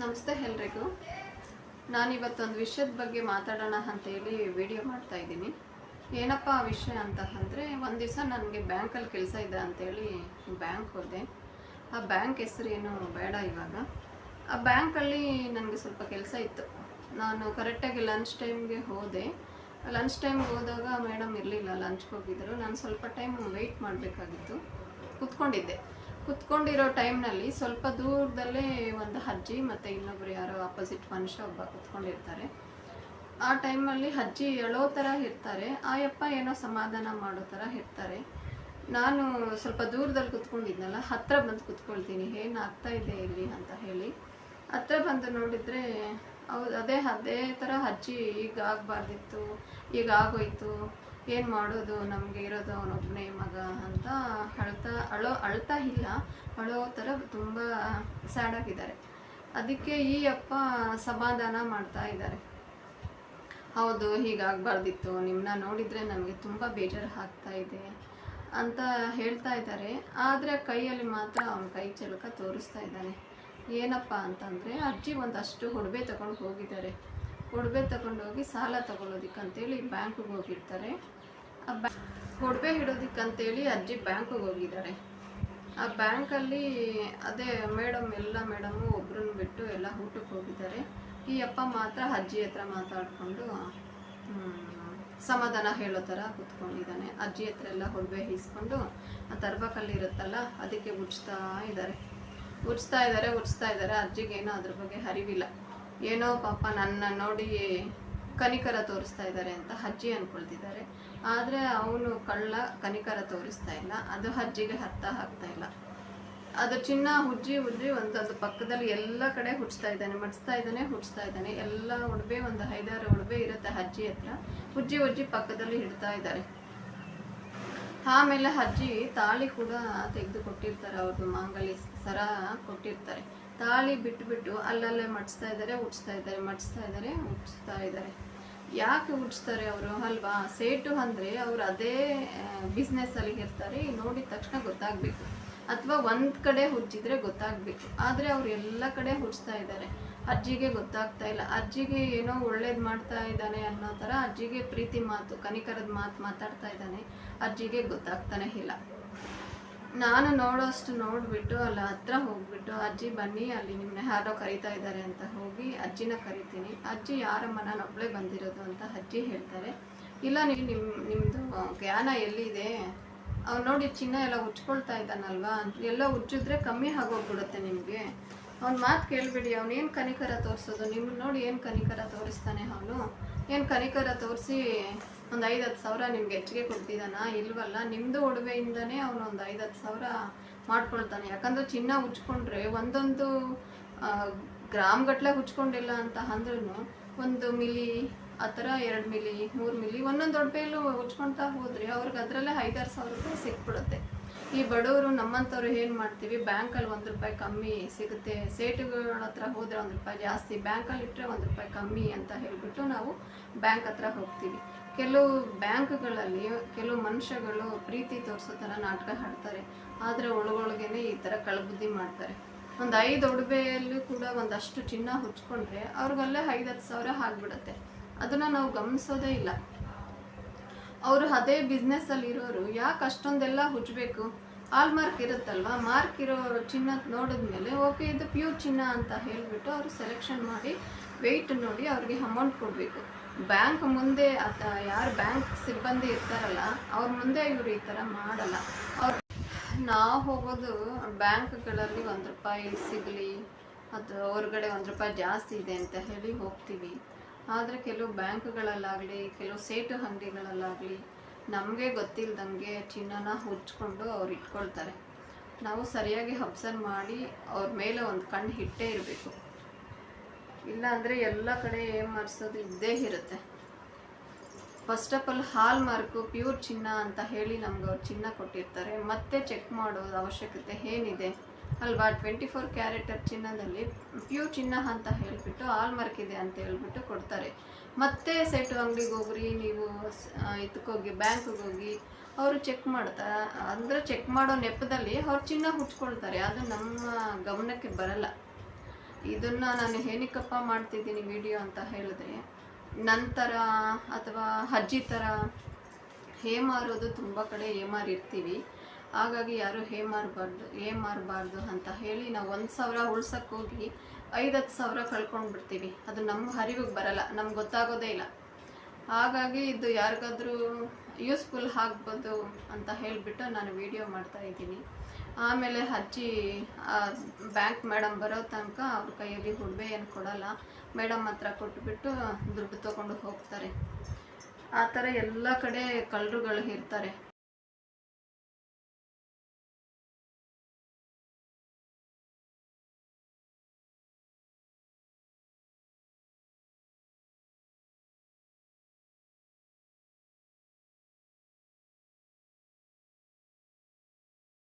ನಮಸ್ತೆ ಎಲ್ರಿಗೂ. ನಾನಿವತ್ತೊಂದು ವಿಷಯದ ಬಗ್ಗೆ ಮಾತಾಡೋಣ ಅಂತೇಳಿ ವಿಡಿಯೋ ಮಾಡ್ತಾ ಇದ್ದೀನಿ. ಏನಪ್ಪ ಆ ವಿಷಯ ಅಂತ ಅಂದರೆ, ಒಂದು ದಿವಸ ನನಗೆ ಬ್ಯಾಂಕಲ್ಲಿ ಕೆಲಸ ಇದೆ ಅಂತೇಳಿ ಬ್ಯಾಂಕ್ ಹೋದೆ. ಆ ಬ್ಯಾಂಕ್ ಹೆಸರೇನು ಬೇಡ ಇವಾಗ. ಆ ಬ್ಯಾಂಕಲ್ಲಿ ನನಗೆ ಸ್ವಲ್ಪ ಕೆಲಸ ಇತ್ತು. ನಾನು ಕರೆಕ್ಟಾಗಿ ಲಂಚ್ ಟೈಮ್ಗೆ ಹೋದೆ. ಲಂಚ್ ಟೈಮ್ಗೆ ಹೋದಾಗ ಮೇಡಮ್ ಇರಲಿಲ್ಲ ಲಂಚ್ಗೆ ಹೋಗಿದ್ದರು ನಾನು ಸ್ವಲ್ಪ ಟೈಮ್ ವೆಯ್ಟ್ ಮಾಡಬೇಕಾಗಿತ್ತು. ಕೂತ್ಕೊಂಡಿದ್ದೆ. ಕುತ್ಕೊಂಡಿರೋ ಟೈಮ್ನಲ್ಲಿ ಸ್ವಲ್ಪ ದೂರದಲ್ಲೇ ಒಂದು ಅಜ್ಜಿ ಮತ್ತು ಇನ್ನೊಬ್ರು ಯಾರೋ ಅಪೋಸಿಟ್ ಮನುಷ್ಯ ಒಬ್ಬ ಕುತ್ಕೊಂಡಿರ್ತಾರೆ. ಆ ಟೈಮಲ್ಲಿ ಅಜ್ಜಿ ಎಳೋ ಥರ ಇರ್ತಾರೆ. ಆ ಯಪ್ಪ ಏನೋ ಸಮಾಧಾನ ಮಾಡೋ ಥರ ಇರ್ತಾರೆ. ನಾನು ಸ್ವಲ್ಪ ದೂರದಲ್ಲಿ ಕುತ್ಕೊಂಡಿದ್ನಲ್ಲ ಹತ್ತಿರ ಬಂದು ಕುತ್ಕೊಳ್ತೀನಿ ಏನು ಆಗ್ತಾ ಇದೆ ಇಲ್ಲಿ ಅಂತ ಹೇಳಿ. ಹತ್ರ ಬಂದು ನೋಡಿದರೆ ಹೌದು ಅದೇ ಅದೇ ಥರ ಅಜ್ಜಿ ಈಗ ಆಗಬಾರ್ದಿತ್ತು, ಈಗ ಆಗೋಯ್ತು. ಏನು ಮಾಡೋದು, ನಮಗೆ ಇರೋದು ಅವನೊಬ್ಬನೇ ಮಗ ಅಂತ ಅಳ್ತಾ, ಅಳೋ, ಅಳ್ತಾ ಇಲ್ಲ, ಅಳೋ ಥರ ತುಂಬ ಸ್ಯಾಡ್ ಆಗಿದ್ದಾರೆ. ಅದಕ್ಕೆ ಈ ಅಪ್ಪ ಸಮಾಧಾನ ಮಾಡ್ತಾ ಇದ್ದಾರೆ. ಹೌದು ಹೀಗಾಗಬಾರ್ದಿತ್ತು ನಿಮ್ಮನ್ನ ನೋಡಿದರೆ ನಮಗೆ ತುಂಬ ಬೇಜಾರು ಆಗ್ತಾ ಇದೆ ಅಂತ ಹೇಳ್ತಾ ಇದ್ದಾರೆ. ಆದರೆ ಕೈಯಲ್ಲಿ ಮಾತ್ರ ಅವನ ಕೈ ಚಳಕ ತೋರಿಸ್ತಾ ಇದ್ದಾನೆ. ಏನಪ್ಪ ಅಂತಂದರೆ, ಅಜ್ಜಿ ಒಂದಷ್ಟು ಒಡವೆ ತಗೊಂಡು ಹೋಗಿದ್ದಾರೆ. ಒಡವೆ ತಗೊಂಡೋಗಿ ಸಾಲ ತಗೊಳ್ಳೋದಿಕ್ಕಂತೇಳಿ ಬ್ಯಾಂಕಿಗೆ ಹೋಗಿರ್ತಾರೆ. ಆ ಬ್ಯಾ ಒಡವೆ ಇಡೋದಿಕ್ಕಂತೇಳಿ ಅಜ್ಜಿ ಬ್ಯಾಂಕಿಗೆ ಹೋಗಿದ್ದಾರೆ. ಆ ಬ್ಯಾಂಕಲ್ಲಿ ಅದೇ ಮೇಡಮ್ ಎಲ್ಲ ಮೇಡಮು ಒಬ್ರನ್ನ ಬಿಟ್ಟು ಎಲ್ಲ ಊಟಕ್ಕೆ ಹೋಗಿದ್ದಾರೆ. ಈ ಅಪ್ಪ ಮಾತ್ರ ಅಜ್ಜಿ ಹತ್ರ ಮಾತಾಡಿಕೊಂಡು ಸಮಾಧಾನ ಹೇಳೋ ಥರ ಕೂತ್ಕೊಂಡಿದ್ದಾನೆ. ಅಜ್ಜಿ ಹತ್ರ ಎಲ್ಲ ಒಡವೆ ಈಸ್ಕೊಂಡು ಆ ತರ್ಬಕಲ್ಲಿ ಇರುತ್ತಲ್ಲ ಅದಕ್ಕೆ ಉಜ್ತಾ ಇದ್ದಾರೆ. ಉಜ್ತಾ ಇದ್ದಾರೆ ಉಜ್ತಾ ಇದ್ದಾರೆ. ಅಜ್ಜಿಗೇನೋ ಅದ್ರ ಬಗ್ಗೆ ಅರಿವಿಲ್ಲ. ಏನೋ ಪಾಪ ನನ್ನ ನೋಡಿ ಕನಿಕರ ತೋರಿಸ್ತಾ ಇದ್ದಾರೆ ಅಂತ ಅಜ್ಜಿ ಅನ್ಕೊಳ್ತಿದ್ದಾರೆ. ಆದರೆ ಅವನು ಕಳ್ಳ ಕನಿಕರ ತೋರಿಸ್ತಾ ಇಲ್ಲ. ಅದು ಅಜ್ಜಿಗೆ ಹತ್ತ ಹಾಕ್ತಾ ಇಲ್ಲ. ಅದು ಚಿನ್ನ ಹುಜ್ಜಿ ಹುಜ್ಜಿ ಒಂದೊಂದು ಪಕ್ಕದಲ್ಲಿ ಎಲ್ಲ ಕಡೆ ಹುಟ್ಟಿಸ್ತಾ ಇದ್ದಾನೆ ಮಡಿಸ್ತಾ ಇದ್ದಾನೆ ಹುಟ್ಟಿಸ್ತಾ ಇದ್ದಾನೆ. ಎಲ್ಲ ಉಡುಬೆ ಒಂದು ಐದಾರು ಉಡುಬೆ ಇರುತ್ತೆ ಅಜ್ಜಿ ಹತ್ರ. ಹುಜ್ಜಿ ಉಜ್ಜಿ ಪಕ್ಕದಲ್ಲಿ ಇಡ್ತಾ ಇದ್ದಾರೆ. ಆಮೇಲೆ ಅಜ್ಜಿ ತಾಳಿ ಕೂಡ ತೆಗೆದು ಕೊಟ್ಟಿರ್ತಾರೆ ಅವ್ರದ್ದು ಮಾಂಗಲ್ಯ ಸರ ಕೊಟ್ಟಿರ್ತಾರೆ. ತಾಳಿ ಬಿಟ್ಟುಬಿಟ್ಟು ಅಲ್ಲಲ್ಲೇ ಮಡಿಸ್ತಾ ಇದ್ದಾರೆ, ಉಡ್ಸ್ತಾ ಇದ್ದಾರೆ, ಮಡಿಸ್ತಾ ಇದ್ದಾರೆ, ಉಡ್ಸ್ತಾ ಇದ್ದಾರೆ. ಯಾಕೆ ಉಡ್ಸ್ತಾರೆ ಅವರು? ಅಲ್ವಾ? ಸೇಟು ಅಂದರೆ ಅವರು ಅದೇ ಬಿಸ್ನೆಸ್ಸಲ್ಲಿ ಇರ್ತಾರೆ ನೋಡಿದ ತಕ್ಷಣ ಗೊತ್ತಾಗಬೇಕು. ಅಥವಾ ಒಂದು ಕಡೆ ಹುಚ್ಚಿದ್ರೆ ಗೊತ್ತಾಗಬೇಕು. ಆದರೆ ಅವರು ಎಲ್ಲ ಕಡೆ ಹುಡ್ಸ್ತಾ ಇದ್ದಾರೆ. ಅಜ್ಜಿಗೆ ಗೊತ್ತಾಗ್ತಾ ಇಲ್ಲ. ಅಜ್ಜಿಗೆ ಏನೋ ಒಳ್ಳೇದು ಮಾಡ್ತಾ ಇದ್ದಾನೆ ಅನ್ನೋ ಥರ ಅಜ್ಜಿಗೆ ಪ್ರೀತಿ ಮಾತು, ಕನಿಕರದ ಮಾತು ಮಾತಾಡ್ತಾ ಇದ್ದಾನೆ. ಅಜ್ಜಿಗೆ ಗೊತ್ತಾಗ್ತಾನೆ ಇಲ್ಲ. ನಾನು ನೋಡೋಷ್ಟು ನೋಡಿಬಿಟ್ಟು ಅಲ್ಲಿ, ಹತ್ರ ಹೋಗ್ಬಿಟ್ಟು ಅಜ್ಜಿ ಬನ್ನಿ, ಅಲ್ಲಿ ನಿಮ್ಮನ್ನ ಯಾರೋ ಕರಿತಾ ಇದ್ದಾರೆ ಅಂತ ಹೋಗಿ ಅಜ್ಜಿನ ಕರಿತೀನಿ. ಅಜ್ಜಿ ಯಾರ ನಾನು ಒಬ್ಬಳೇ ಬಂದಿರೋದು ಅಂತ ಅಜ್ಜಿ ಹೇಳ್ತಾರೆ. ಇಲ್ಲ ನೀವು ನಿಮ್ಮ ನಿಮ್ಮದು ಜ್ಞಾನ ಎಲ್ಲಿದೆ? ಅವ್ನು ನೋಡಿ ಚಿನ್ನ ಎಲ್ಲ ಉಚ್ಕೊಳ್ತಾ ಇದ್ದಾನಲ್ವಾ? ಎಲ್ಲ ಉಜ್ಜಿದ್ರೆ ಕಮ್ಮಿ ಆಗೋಗ್ಬಿಡುತ್ತೆ ನಿಮಗೆ. ಅವ್ನ ಮಾತು ಕೇಳಬೇಡಿ ಅವನೇನು ಕನಿಕರ ತೋರಿಸೋದು? ನಿಮ್ಮನ್ನ ನೋಡಿ ಏನು ಕನಿಕರ ತೋರಿಸ್ತಾನೆ ಅವನು? ಏನು ಕನಿಕರ ತೋರಿಸಿ ಒಂದು ಐದು ಹತ್ತು ಸಾವಿರ ನಿಮ್ಗೆ ಹೆಚ್ಚಿಗೆ ಕೊಡ್ತಿದ್ದಾನ ಇಲ್ವಲ್ಲ ನಿಮ್ಮದು ಒಡವೆಯಿಂದನೇ ಅವನು ಒಂದು ಐದು ಹತ್ತು ಸಾವಿರ ಮಾಡ್ಕೊಳ್ತಾನೆ. ಯಾಕಂದ್ರೆ ಚಿನ್ನ ಉಚ್ಕೊಂಡ್ರೆ ಒಂದೊಂದು ಗ್ರಾಮ್ ಗಟ್ಟಲೆ ಉಚ್ಕೊಂಡಿಲ್ಲ ಅಂತ ಅಂದ್ರೂ ಒಂದು ಮಿಲಿ, ಆ ಥರ ಎರಡು ಮಿಲಿ, ಮೂರು ಮಿಲಿ, ಒಂದೊಂದು ಒಡವೆಯಲ್ಲೂ ಉಚ್ಕೊಳ್ತಾ ಹೋದರೆ ಅವ್ರಿಗೆ ಅದರಲ್ಲೇ ಐದಾರು ಸಾವಿರ ರೂಪಾಯಿ ಸಿಕ್ಬಿಡುತ್ತೆ. ಈ ಬಡವರು ನಮ್ಮಂಥವ್ರು ಏನು ಮಾಡ್ತೀವಿ? ಬ್ಯಾಂಕಲ್ಲಿ ಒಂದು ರೂಪಾಯಿ ಕಮ್ಮಿ ಸಿಗುತ್ತೆ. ಸೇಟುಗಳ ಹತ್ರ ಹೋದರೆ ಒಂದು ರೂಪಾಯಿ ಜಾಸ್ತಿ. ಬ್ಯಾಂಕಲ್ಲಿ ಇಟ್ಟರೆ ಒಂದು ರೂಪಾಯಿ ಕಮ್ಮಿ ಅಂತ ಹೇಳಿಬಿಟ್ಟು ನಾವು ಬ್ಯಾಂಕ್ ಹತ್ರ ಹೋಗ್ತೀವಿ. ಕೆಲವು ಬ್ಯಾಂಕ್ಗಳಲ್ಲಿ ಕೆಲವು ಮನುಷ್ಯಗಳು ಪ್ರೀತಿ ತೋರಿಸೋ ಥರ ನಾಟಕ ಹಾಡ್ತಾರೆ. ಆದರೆ ಒಳಗೊಳಗೇನೆ ಈ ಥರ ಕಳಬುದ್ದಿ ಮಾಡ್ತಾರೆ. ಒಂದು ಐದು ಒಡವೆಯಲ್ಲೂ ಕೂಡ ಒಂದಷ್ಟು ಚಿನ್ನ ಹುಚ್ಕೊಂಡ್ರೆ ಅವ್ರಿಗಲ್ಲೇ ಐದು ಹತ್ತು ಸಾವಿರ ಆಗಿಬಿಡುತ್ತೆ. ಅದನ್ನು ನಾವು ಗಮನಿಸೋದೇ ಇಲ್ಲ. ಅವರು ಅದೇ ಬಿಸ್ನೆಸ್ಸಲ್ಲಿ ಇರೋರು, ಯಾಕೆ ಅಷ್ಟೊಂದೆಲ್ಲ ಹುಚ್ಚಬೇಕು ಆಲ್ ಮಾರ್ಕ್ ಇರುತ್ತಲ್ವ? ಮಾರ್ಕ್ ಇರೋ ಚಿನ್ನ ನೋಡಿದ್ಮೇಲೆ ಓಕೆ ಇದು ಪ್ಯೂರ್ ಚಿನ್ನ ಅಂತ ಹೇಳಿಬಿಟ್ಟು ಅವರು ಸೆಲೆಕ್ಷನ್ ಮಾಡಿ ವೆಯ್ಟ್ ನೋಡಿ ಅವ್ರಿಗೆ ಅಮೌಂಟ್ ಕೊಡಬೇಕು. ಬ್ಯಾಂಕ್ ಮುಂದೆ ಅಥ ಯಾರು ಬ್ಯಾಂಕ್ ಸಿಬ್ಬಂದಿ ಇರ್ತಾರಲ್ಲ, ಅವ್ರ ಮುಂದೆ ಇವರು ಈ ಥರ ಮಾಡಲ್ಲ. ಅವ್ರು ನಾವು ಹೋಗೋದು ಬ್ಯಾಂಕ್ಗಳಲ್ಲಿ ಒಂದು ರೂಪಾಯಿ ಸಿಗಲಿ, ಅದು ಹೊರಗಡೆ ಒಂದು ರೂಪಾಯಿ ಜಾಸ್ತಿ ಇದೆ ಅಂತ ಹೇಳಿ ಹೋಗ್ತೀವಿ. ಆದರೆ ಕೆಲವು ಬ್ಯಾಂಕ್ಗಳಲ್ಲಾಗಲಿ, ಕೆಲವು ಸೇಟು ಅಂಗಡಿಗಳಲ್ಲಾಗಲಿ ನಮಗೆ ಗೊತ್ತಿಲ್ಲದಂಗೆ ಚಿನ್ನನ ಹುಚ್ಕೊಂಡು ಅವ್ರು ಇಟ್ಕೊಳ್ತಾರೆ. ನಾವು ಸರಿಯಾಗಿ ಅಬ್ಸರ್ವ್ ಮಾಡಿ ಅವ್ರ ಮೇಲೆ ಒಂದು ಕಣ್ಣು ಹಿಟ್ಟೇ ಇರಬೇಕು. ಇಲ್ಲಾಂದರೆ ಎಲ್ಲ ಕಡೆ ಏನು ಮಾಡಿಸೋದು ಇದ್ದೇ ಇರುತ್ತೆ. First of all hallmark pure ಚಿನ್ನ ಅಂತ ಹೇಳಿ ನಮ್ಗೆ ಅವ್ರು ಚಿನ್ನ ಕೊಟ್ಟಿರ್ತಾರೆ. ಮತ್ತೆ ಚೆಕ್ ಮಾಡೋದು ಅವಶ್ಯಕತೆ ಏನಿದೆ? ಅಲ್ವಾ ಟ್ವೆಂಟಿ ಫೋರ್ ಕ್ಯಾರೆಟರ್ ಚಿನ್ನದಲ್ಲಿ ಪ್ಯೂರ್ ಚಿನ್ನ ಅಂತ ಹೇಳಿಬಿಟ್ಟು ಹಾಲ್ಮಾರ್ಕ್ ಇದೆ ಅಂತ ಹೇಳ್ಬಿಟ್ಟು ಕೊಡ್ತಾರೆ. ಮತ್ತೆ ಸೆಟ್ ಅಂಗಡಿಗೆ ಹೋಗ್ರಿ ನೀವು ಇದಕ್ಕೋಗಿ ಬ್ಯಾಂಕ್ಗೆ ಹೋಗಿ ಅವರು ಚೆಕ್ ಮಾಡ್ತಾ, ಅಂದರೆ ಚೆಕ್ ಮಾಡೋ ನೆಪದಲ್ಲಿ ಅವ್ರು ಚಿನ್ನ ಹುಚ್ಕೊಳ್ತಾರೆ. ಅದು ನಮ್ಮ ಗಮನಕ್ಕೆ ಬರಲ್ಲ. ಇದನ್ನು ನಾನು ಏನಕ್ಕಪ್ಪ ಮಾಡ್ತಿದ್ದೀನಿ ವಿಡಿಯೋ ಅಂತ ಹೇಳಿದ್ರೆ, ನಂತರ ಅಥವಾ ಅಜ್ಜಿ ಥರ ಹೇಮಾರೋದು ತುಂಬ ಕಡೆ ಹೇಮಾರಿರ್ತೀವಿ. ಹಾಗಾಗಿ ಯಾರು ಹೇಮಾರಬಾರ್ದು ಹೇಮಾರಬಾರ್ದು ಅಂತ ಹೇಳಿ ನಾವು ಒಂದು ಸಾವಿರ ಉಳ್ಸಕ್ಕೆ ಹೋಗಿ ಐದತ್ತು ಸಾವಿರ ಕಳ್ಕೊಂಡು ಬಿಡ್ತೀವಿ. ಅದು ನಮ್ಮ ಅರಿವಿಗೆ ಬರಲ್ಲ, ನಮ್ಗೆ ಗೊತ್ತಾಗೋದೇ ಇಲ್ಲ. ಹಾಗಾಗಿ ಇದು ಯಾರಿಗಾದ್ರೂ ಯೂಸ್ಫುಲ್ ಆಗ್ಬೋದು ಅಂತ ಹೇಳಿಬಿಟ್ಟು ನಾನು ವಿಡಿಯೋ ಮಾಡ್ತಾ ಇದ್ದೀನಿ. ಆಮೇಲೆ ಅಜ್ಜಿ ಬ್ಯಾಂಕ್ ಮೇಡಮ್ ಬರೋ ತನಕ ಅವ್ರ ಕೈಯಲ್ಲಿ ಹುಡ್ಬೆ ಏನು ಕೊಡಲ್ಲ ಮೇಡಮ್ ಹತ್ರ ಕೊಟ್ಬಿಟ್ಟು ದುಡ್ಡು ತೊಗೊಂಡು ಹೋಗ್ತಾರೆ. ಆ ಥರ ಎಲ್ಲ ಕಡೆ ಕಳ್ಳರುಗಳು ಇರ್ತಾರೆ.